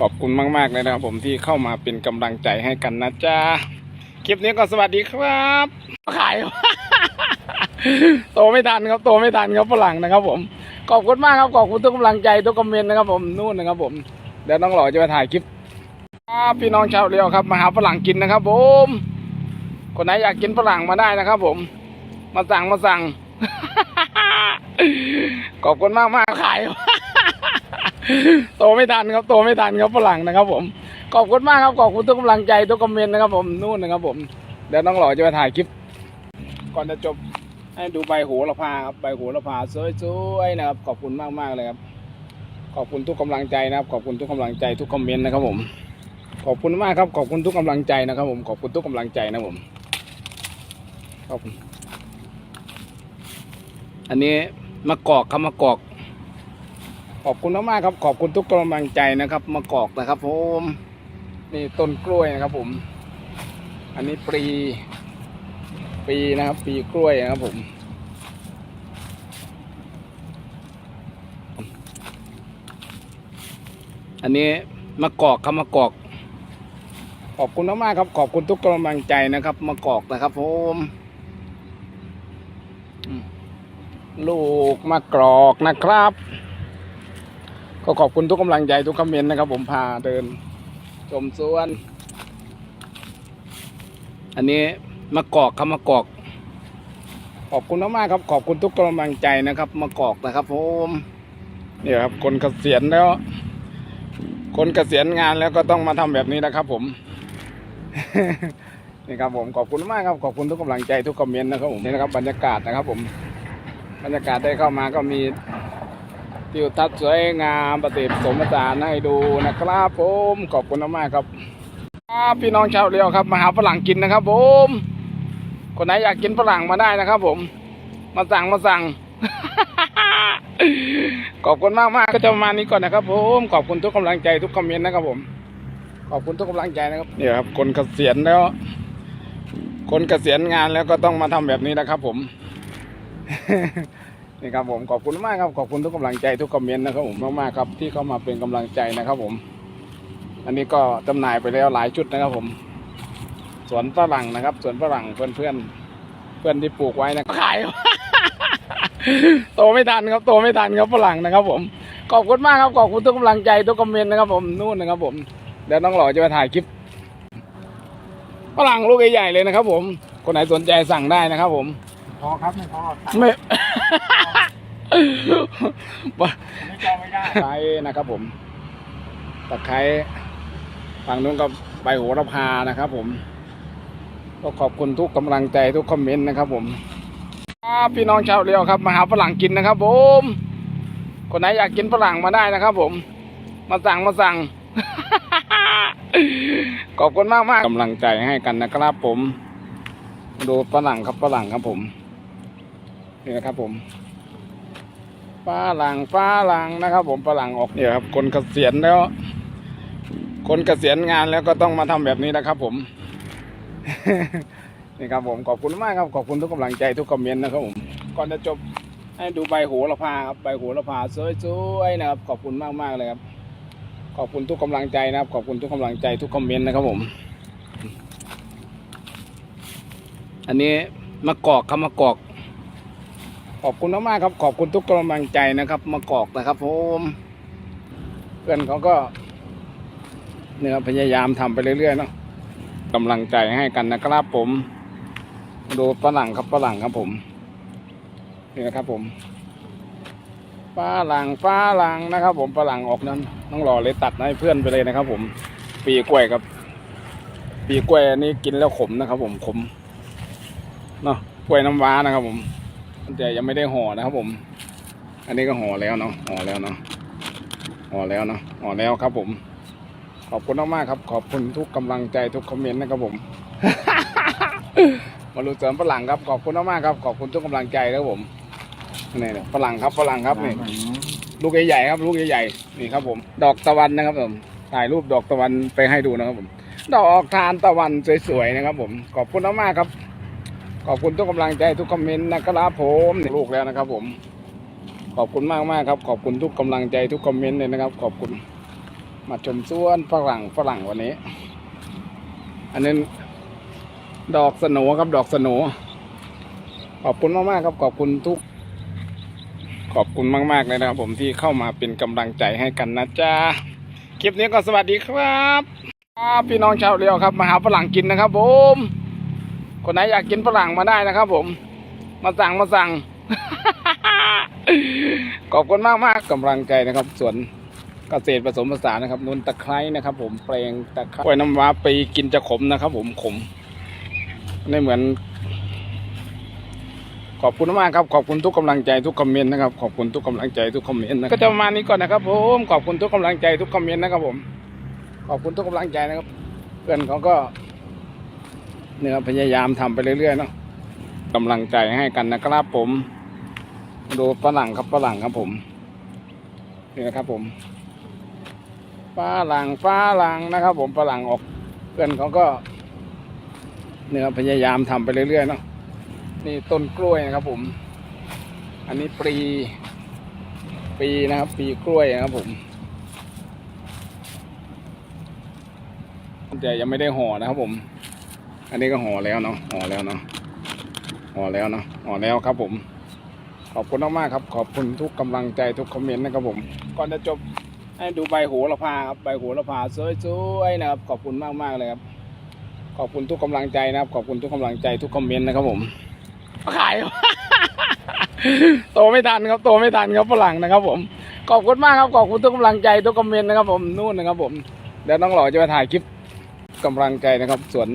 ขอบคุณมากๆเลยนะครับผมที่เข้ามาเป็นกำลังใจให้กันนะจ๊ะคลิปนี้ก็สวัสดีครับขายโตไม่ทันครับโตไม่ทันครับฝรั่งนะครับ ผม ขอบคุณมากครับขอบคุณทุกกำลังใจทุกคอมเมนต์นะครับ ผมนู่นนะครับ ผมเดี๋ยวน้องหล่อจะไปถ่ายคลิปพี่น้องชาวเรียวครับมาหาฝรั่งกินนะครับ ผม คนไหนอยากกินฝรั่งมาได้นะครับ ผม มาสั่งมาสั่งขอบคุณมากมากขาย โตไม่ทันครับโตไม่ทันครับฝรั่งนะครับผมขอบคุณมากครับขอบคุณทุกกำลังใจทุกคอมเมนต์นะครับ ผมนู่นนะครับ ผมเดี๋ยวน้องหล่อจะไปถ่ายคลิป ก่อนจะจบให้ดูใบโหระพาครับใบโหระพาสวยๆนะครับขอบคุณมากมากเลยครับ ขอบคุณทุกกำลังใจนะครับขอบคุณทุกกำลังใจทุกคอมเมนต์นะครับ ผม ขอบคุณมากครับ ขอบคุณทุกกำลังใจนะครับ ผมขอบคุณทุกกำลังใจนะผมขอบคุณอันนี้มะกอกครับมะกอก ขอบคุณมากๆครับ ขอบคุณทุกกำลังใจนะครับมะกอกนะครับผมนี่ต้นกล้วยนะครับ ผม อันนี้ปีปีนะครับปีกล้วยนะครับผม อันนี้มะกอกครับมะกอก ขอบคุณมากๆครับ ขอบคุณทุกกำลังใจนะครับมะกอกนะครับ ผมอืมลูกมะกรอกนะครับ ก็ขอบคุณทุกกำลังใจทุกคอมเมนต์นะครับ ผมพาเดิน ชมสวน อันนี้มะกอกครับมะกอก ขอบคุณมากๆครับ ขอบคุณทุกกำลังใจนะครับมะกอกนะครับ ผมนี่ครับ คนเกษียณแล้ว คนเกษียณงานแล้วก็ต้องมาทำแบบนี้นะครับ ผมนี่ครับผมขอบคุณมากครับขอบคุณทุกกำลังใจทุกคอมเมนต์นะครับผมนี่นะครับบรรยากาศนะครับ ผม บรรยากาศได้เข้ามาก็มี ทิวทัศน์สวยงามประสิทธิ์สมสานให้ดูนะครับผมขอบคุณมากๆครับครับพี่น้องชาวเรียวครับมาหาฝรั่งกินนะครับ ผม คนไหนอยากกินฝรั่งมาได้นะครับ ผม มาสั่งมาสั่งขอบคุณมากมากๆก็จะประมาณนี้ก่อนนะครับ ผมขอบคุณทุกกำลังใจทุกคอมเมนต์นะครับ ผม ขอบคุณทุกกำลังใจนะครับเนี่ยครับ คนเกษียณแล้ว คนเกษียณงานแล้วก็ต้องมาทำแบบนี้นะครับ ผม นี่ครับผมขอบคุณมากครับขอบคุณทุกกำลังใจทุกคอมเมนต์นะครับผมมากๆครับที่เข้ามาเป็นกำลังใจนะครับผม อันนี้ก็จำหน่ายไปแล้วหลายชุดนะครับผม สวนฝรั่งนะครับ สวนฝรั่งเพื่อนเพื่อนๆเพื่อนที่ปลูกไว้นะขายโตไม่ทันครับโตไม่ทันครับฝรั่งนะครับ ผม ขอบคุณมากครับขอบคุณทุกกำลังใจทุกคอมเมนต์นะครับ ผมนู่นนะครับ ผมเดี๋ยวน้องหล่อจะไปถ่ายคลิปฝรั่งลูกใหญ่ๆเลยนะครับ ผม คนไหนสนใจสั่งได้นะครับ ผมพอครับไม่พอไม่ ไม่จองไม่ได้ไคร้นะครับผมตะไคร้ฝั่งนู้นก็ใบโหระพานะครับ ผม ก็ขอบคุณทุกกำลังใจทุกคอมเมนต์นะครับ ผมครับพี่น้องชาวเรียวครับมาหาฝรั่งกินนะครับ ผม คนไหนอยากกินฝรั่งมาได้นะครับ ผม มาสั่งมาสั่ง ขอบคุณมากมากกำลังใจให้กันนะครับ ผม ดูฝรั่งครับฝรั่งครับผมนี่นะครับผม ฝรั่งฝรั่งนะครับ ผมฝรั่งออกเนี่ยครับ คนเกษียณแล้ว คนเกษียณงานแล้วก็ต้องมาทำแบบนี้นะครับ ผมนี่ครับผมขอบคุณมากครับขอบคุณทุกกำลังใจทุกคอมเมนต์นะครับผมก่อนจะจบให้ดูใบโหระพาครับใบโหระพาสวยๆนะครับ ขอบคุณมากๆเลยครับ ขอบคุณทุกกำลังใจนะครับ ขอบคุณทุกกำลังใจทุกคอมเมนต์นะครับผม อันนี้มะกอกครับมะกอก ขอบคุณมากๆครับ ขอบคุณทุกกำลังใจนะครับมะกอกนะครับผมเพื่อนเขาก็เนี่ยพยายามทำไปเรื่อยๆเนาะกำลังใจให้กันนะครับผมดูฝรั่งครับฝรั่งครับผมนี่นะครับผมฝรั่งฝรั่งนะครับ ผมฝรั่งออกนั้นต้องรอเลยตัดให้เพื่อนไปเลยนะครับ ผม ปีกล้วยครับ ปีกล้วยอันนี้กินแล้วขมนะครับ ผมขมเนาะกล้วยน้ำว้านะครับ ผม แต่ยังไม่ได้ห่อนะครับผม อันนี้ก็ห่อแล้วเนาะห่อแล้วเนาะห่อแล้วเนาะห่อแล้วครับผม ขอบคุณมากๆครับ ขอบคุณทุกกำลังใจทุกคอมเมนต์นะครับผมมาลูเสริมฝรั่งครับ ขอบคุณมากๆครับ ขอบคุณทุกกำลังใจครับผมนี่ฝรั่งครับฝรั่งครับนี่ลูกใหญ่ๆครับ ลูกใหญ่ๆนี่ครับผม ดอกตะวันนะครับผมถ่ายรูปดอกตะวันไปให้ดูนะครับผม ดอกทานตะวันสวยๆนะครับผม ขอบคุณมากๆครับ ขอบคุณทุกกำลังใจทุกคอมเมนต์นะครับผมนี่ลูกแล้วนะครับผม ขอบคุณมากๆครับ ขอบคุณทุกกำลังใจทุกคอมเมนต์เลยนะครับ ขอบคุณ มาชมสวนฝรั่งฝรั่งวันนี้ อันนี้ดอกสโหนครับดอกสโหนขอบคุณมากๆครับ ขอบคุณทุก ขอบคุณมากๆเลยนะครับ ผมที่เข้ามาเป็นกำลังใจให้กันนะจ๊ะคลิปนี้ก็สวัสดีครับครับพี่น้องชาวเรียวครับมาหาฝรั่งกินนะครับผม คนไหนอยากกินฝรั่งมาได้นะครับ ผม มาสั่งมาสั่ง ขอบคุณมากมากกำลังใจนะครับสวนเกษตรผสมผสานนะครับนุนตะไคร้นะครับ ผมแปลงตะไคร้กล้วยน้ำว้าไปกินจะขมนะครับ ผมขมไม่เหมือน ขอบคุณมากครับขอบคุณทุกกำลังใจทุกคอมเมนต์นะครับขอบคุณทุกกำลังใจทุกคอมเมนต์นะก็จะประมาณนี้ก่อนนะครับ ผมขอบคุณทุกกำลังใจทุกคอมเมนต์นะครับ ผม ขอบคุณทุกกำลังใจนะครับ เพื่อนเขาก็ เนี่ยพยายามทำไปเรื่อยๆเนาะกำลังใจให้กันนะครับผมดูฝรั่งครับฝรั่งครับผมนี่นะครับผมฝรั่งฝรั่งนะครับ ผมฝรั่งออกเพื่อนเขาก็เนี่ยพยายามทำไปเรื่อยๆเนาะนี่ต้นกล้วยนะครับ ผม อันนี้ปีปีนะครับปีกล้วยนะครับผมแต่ยังไม่ได้ห่อนะครับผม อันนี้ก็ห่อแล้วเนาะห่อแล้วเนาะห่อแล้วเนาะห่อแล้วครับผม ขอบคุณมากๆครับ ขอบคุณทุกกำลังใจทุกคอมเมนต์นะครับผม ก่อนจะจบให้ดูใบโหระพาครับใบโหระพาสวยๆนะครับ ขอบคุณมากๆเลยครับ ขอบคุณทุกกำลังใจนะครับ ขอบคุณทุกกำลังใจทุกคอมเมนต์นะครับผมขายโตไม่ทันครับโตไม่ทันครับฝรั่งนะครับ ผม ขอบคุณมากครับขอบคุณทุกกำลังใจทุกคอมเมนต์นะครับ ผมนู่นนะครับ ผมเดี๋ยวน้องหล่อจะมาถ่ายคลิปกำลังใจนะครับส่วน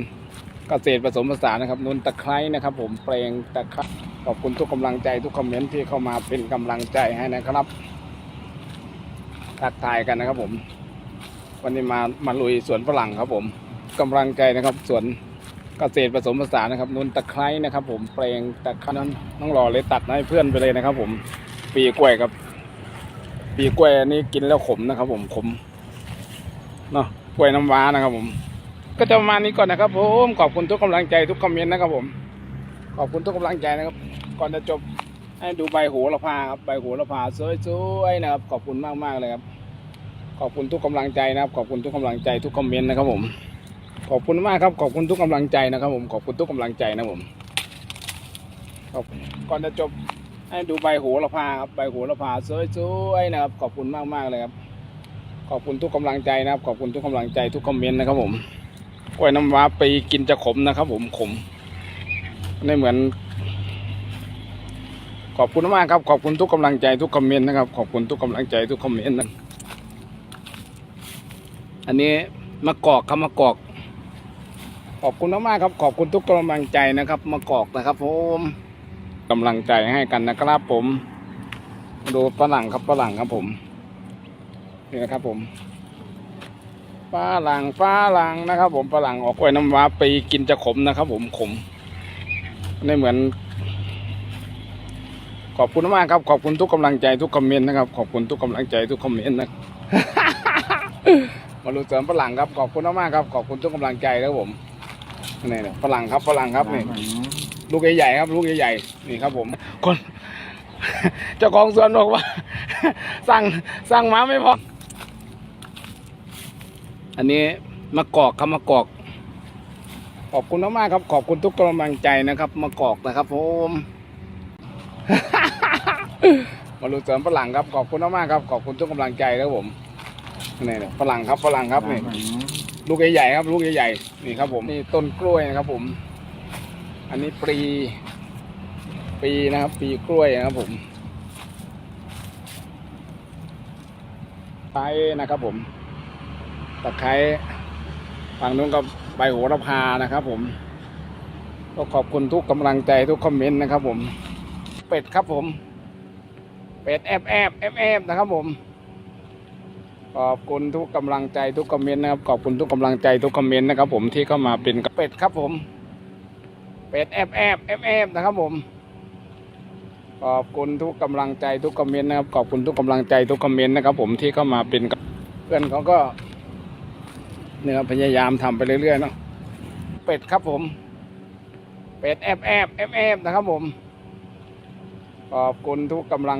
เกษตรผสมผสานนะครับนุนตะไคร้นะครับ ผมแปลงตะไคร้ขอบคุณทุกกำลังใจทุกคอมเมนต์ที่เข้ามาเป็นกำลังใจให้นะครับทักทายกันนะครับ ผม วันนี้มามาลุยสวนฝรั่งครับ ผมกำลังใจนะครับสวนเกษตรผสมผสานนะครับนุนตะไคร้นะครับ ผมแปลงตะไคร้นั้นน้องหล่อเลยตัดให้เพื่อนไปเลยนะครับ ผมปีกล้วยครับปีกล้วยนนี้กินแล้วขมนะครับ ผมขมเนาะกล้วยน้ำว้านะครับ ผม ก็จะประมาณนี้ก่อนนะครับผมขอบคุณทุกกำลังใจทุกคอมเมนต์นะครับผม ขอบคุณทุกกำลังใจนะครับ ก่อนจะจบให้ดูใบโหระพาครับใบโหระพาสวยๆนะครับขอบคุณมากๆเลยครับขอบคุณทุกกำลังใจนะครับ ขอบคุณทุกกำลังใจทุกคอมเมนต์นะครับผม ขอบคุณมากครับ ขอบคุณทุกกำลังใจนะครับผม ขอบคุณทุกกำลังใจนะผมขอบก่อนจะจบให้ดูใบโหระพาครับใบโหระพาสวยๆนะครับ ขอบคุณมากมากๆเลยครับ ขอบคุณทุกกำลังใจนะครับ ขอบคุณทุกกำลังใจทุกคอมเมนต์นะครับผม กล้วยน้ำว้าไปกินจะขมนะครับ ผมขมไม่เหมือน ขอบคุณมากครับ ขอบคุณทุกกำลังใจทุกคอมเมนต์นะครับ ขอบคุณทุกกำลังใจทุกคอมเมนต์นะอันนี้มะกอกครับมะกอก ขอบคุณมากๆครับ ขอบคุณทุกกำลังใจนะครับมากอกนะครับ ผมกำลังใจให้กันนะครับ ผม ดูฝรั่งครับฝรั่งครับผมนี่นะครับผม ฝรั่งฝรั่งนะครับ ผมฝรั่งออกกล้วยน้ำว้าไปกินจะขมนะครับ ผมขมไม่เหมือน ขอบคุณมากครับ ขอบคุณทุกกำลังใจทุกคอมเมนต์นะครับ ขอบคุณทุกกำลังใจทุกคอมเมนต์นะมาดูเสริมฝรั่งครับ ขอบคุณมากครับ ขอบคุณทุกกำลังใจครับผมนี่เนี่ยฝรั่งครับฝรั่งครับนี่ลูกใหญ่ๆครับ ลูกใหญ่ๆนี่ครับผม คนเจ้าของสวนบอกว่า สั่งสั่งมาไม่พอ อันนี้มะกอกครับมะกอก ขอบคุณมากๆครับ ขอบคุณทุกกำลังใจนะครับมะกอกนะครับผมมาดูเสริมฝรั่งครับ ขอบคุณมากๆครับ ขอบคุณทุกกำลังใจครับผมนี่ฝรั่งครับฝรั่งครับนี่ลูกใหญ่ๆครับ ลูกใหญ่ๆนี่ครับ ผมนี่ต้นกล้วยนะครับ ผม อันนี้ปลีปีนะครับปีกล้วยนะครับผมไคร้นะครับผม ตะไคร้ฝั่งนู้นก็ใบโหระพานะครับผม ก็ขอบคุณทุกกำลังใจทุกคอมเมนต์นะครับผม เป็ดครับผม เป็ดแอบแอบแอบแอบนะครับผม ขอบคุณทุกกำลังใจทุกคอมเมนต์นะครับ ขอบคุณทุกกำลังใจทุกคอมเมนต์นะครับผมที่เข้ามาเป็นเป็ดครับผม เป็ดแอบแอบแอบแอบนะครับผมขอบคุณทุกกำลังใจทุกคอมเมนต์นะครับขอบคุณทุกกำลังใจทุกคอมเมนต์นะครับผมที่เข้ามาเป็นเพื่อนเขาก็ เนี่ยพยายามทำไปเรื่อยๆเนาะเป็ดครับผม เป็ดแอบแอบแอบแอบนะครับผม ขอบคุณทุกกำลัง